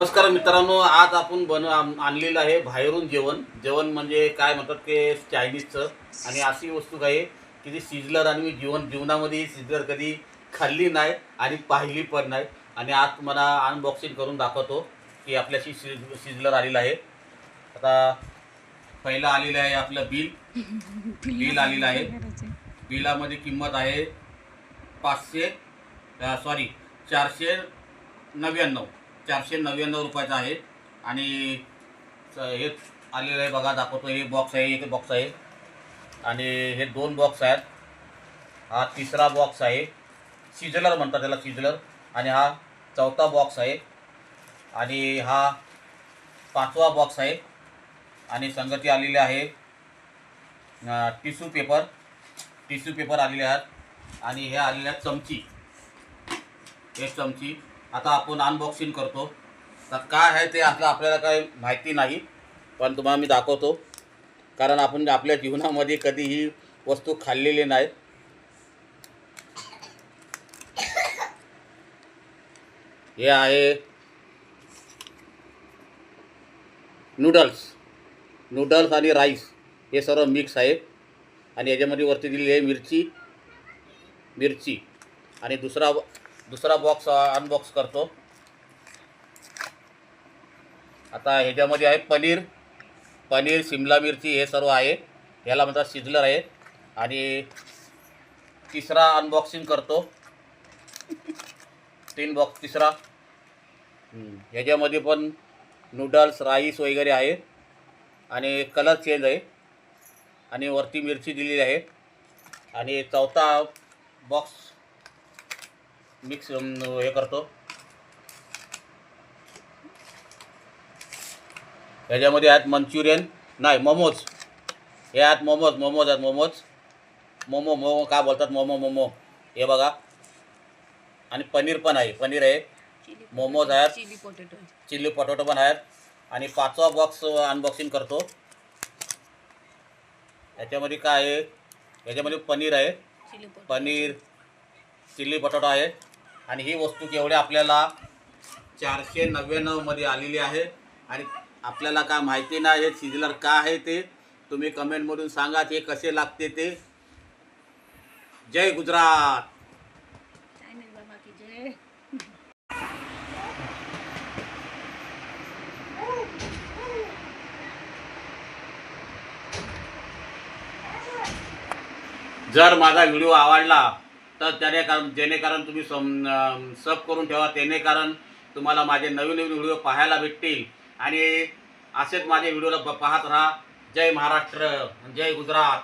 नमस्कार मित्रांनो आज आपण बन आणलेलं आहे बाहेरून जेवण. जेवण म्हणजे काय म्हणतात ते चायनीजचं आणि अशी वस्तू आहे की ती सिजलर आणि मी जीवन जीवनामध्ये सिजलर कधी खाल्ली नाही आणि पाहिली पण नाही. आणि आज तुम्हाला अनबॉक्सिंग करून दाखवतो की आपल्याशी सिज सिजलर आलेलं आहे. आता पहिलं आलेलं आहे आपलं बिल. बिल आलेलं आहे. बिलामध्ये किंमत आहे पाचशे सॉरी चारशे नव्याण्णव. चारशे नव्याण्णव रुपयाचा आहे. आणि हे आलेलं आहे बघा दाखवतो हे बॉक्स आहे एक बॉक्स आहे. आणि हे दोन बॉक्स आहेत. हा तिसरा बॉक्स आहे. सिझलर म्हणतात त्याला सिझलर आणि हा चौथा बॉक्स आहे. आणि हा पाचवा बॉक्स आहे. आणि संगती आलेली आहे. टिश्यू पेपर टिश्यू पेपर आलेले आहेत. आणि हे आलेले आहेत चमची. एक चमची. आता आपण अनबॉक्सिंग करतो. तर काय आहे ते आपलं आपल्याला काही माहिती नाही पण तुम्हाला मी दाखवतो. कारण आपण आपल्या जीवनामध्ये कधी ही वस्तू खाल्लेली नाही हे आहे नूडल्स नूडल्स आणि राईस हे सर्व मिक्स आहे. आणि याच्यामध्ये वरती दिलेली आहे मिरची मिरची. आणि दुसरा दुसरा बॉक्स अनबॉक्स uh, करतो. आता ह्याच्यामध्ये आहे पनीर. पनीर शिमला मिरची हे सर्व आहे. ह्याला म्हणतात शिजलर आहे. आणि तिसरा अनबॉक्सिंग करतो. तीन बॉक्स तिसरा. ह्याच्यामध्ये पण नूडल्स राईस वगैरे आहे. आणि कलर चेंज आहे. आणि वरती मिरची दिलेली आहे. आणि चौथा बॉक्स मिक्स हे करतो. ह्याच्यामध्ये आहेत मंचुरियन नाही मोमोज. हे आहेत मोमोज मोमोज आहेत मोमोज. मोमो मोमो का बोलतात? मोमो मोमो. हे बघा. आणि पनीर पण आहे पनीर आहे. मोमोज आहेत. Chilli potato. चिल्ली पोटॅटो पण आहेत. आणि पाचवा बॉक्स अनबॉक्सिंग करतो. याच्यामध्ये काय आहे? याच्यामध्ये पनीर आहे. Chilli potato. पनीर चिल्ली बटाटा आहे. आणि ही वस्तू केवढी आपल्याला चारशे नव्याण्णवमध्ये आलेली आहे. आणि आपल्याला काय माहिती नाही हे सिजलर का आहे ते तुम्ही कमेंटमधून सांगा ते कसे लागते ते. जय गुजरात. जर माझा व्हिडिओ आवडला तर त्याने कारण जेणेकरून तुम्ही सम सब करून ठेवा. त्याने कारण तुम्हाला माझे नवीन नवीन व्हिडिओ पाहायला भेटतील. आणि असेच माझे व्हिडिओला पाहत राहा. जय महाराष्ट्र. जय गुजरात.